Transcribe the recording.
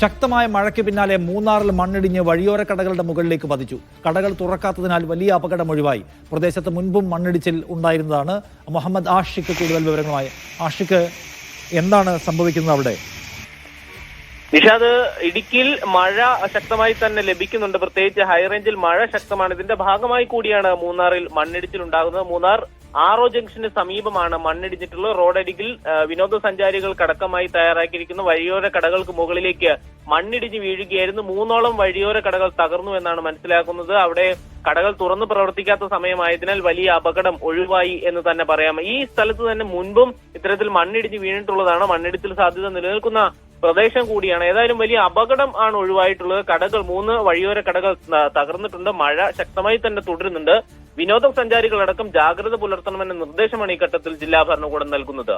ശക്തമായ മഴയ്ക്ക് പിന്നാലെ മൂന്നാറിൽ മണ്ണിടിഞ്ഞ് വഴിയോര കടകളുടെ മുകളിലേക്ക് പതിച്ചു. കടകൾ തുറക്കാത്തതിനാൽ വലിയ അപകടം ഒഴിവായി. പ്രദേശത്ത് മുൻപും മണ്ണിടിച്ചിൽ ഉണ്ടായിരുന്നതാണ്. മുഹമ്മദ് ആഷിഖ് കൂടുതൽ വിവരങ്ങളുമായി. ആഷിഖ് എന്താണ് സംഭവിക്കുന്നത് അവിടെ? നിഷാദ് ഇടുക്കിയിൽ മഴ ശക്തമായി തന്നെ ലഭിക്കുന്നുണ്ട്. പ്രത്യേകിച്ച് ഹൈറേഞ്ചിൽ മഴ ശക്തമാണ്. ഇതിന്റെ ഭാഗമായി കൂടിയാണ് മൂന്നാറിൽ മണ്ണിടിച്ചിൽ ഉണ്ടാകുന്നത്. മൂന്നാർ ആറോ ജംഗ്ഷന് സമീപമാണ് മണ്ണിടിഞ്ഞിട്ടുള്ളത്. റോഡരികിൽ വിനോദസഞ്ചാരികൾ വിനോദസഞ്ചാരികൾക്കടക്കമായി തയ്യാറാക്കിയിരിക്കുന്ന വഴിയോര കടകൾക്ക് മുകളിലേക്ക് മണ്ണിടിഞ്ഞ് വീഴുകയായിരുന്നു. മൂന്നോളം വഴിയോര കടകൾ തകർന്നു എന്നാണ് മനസ്സിലാക്കുന്നത്. അവിടെ കടകൾ തുറന്നു പ്രവർത്തിക്കാത്ത സമയമായതിനാൽ വലിയ അപകടം ഒഴിവായി എന്ന് തന്നെ പറയാം. ഈ സ്ഥലത്ത് തന്നെ മുൻപും ഇത്തരത്തിൽ മണ്ണിടിഞ്ഞ് വീണിട്ടുള്ളതാണ് മണ്ണിടിച്ചിൽ സാധ്യത നിലനിൽക്കുന്ന പ്രദേശം കൂടിയാണ്. ഏതായാലും വലിയ അപകടം ആണ് ഒഴിവായിട്ടുള്ളത്. കടകൾ മൂന്ന് വഴിയോര കടകൾ തകർന്നിട്ടുണ്ട്. മഴ ശക്തമായി തന്നെ തുടരുന്നുണ്ട്. വിനോദസഞ്ചാരികളടക്കം ജാഗ്രത പുലർത്തണമെന്ന നിർദ്ദേശമാണ് ഈ ഘട്ടത്തിൽ ജില്ലാ ഭരണകൂടം നൽകുന്നത്.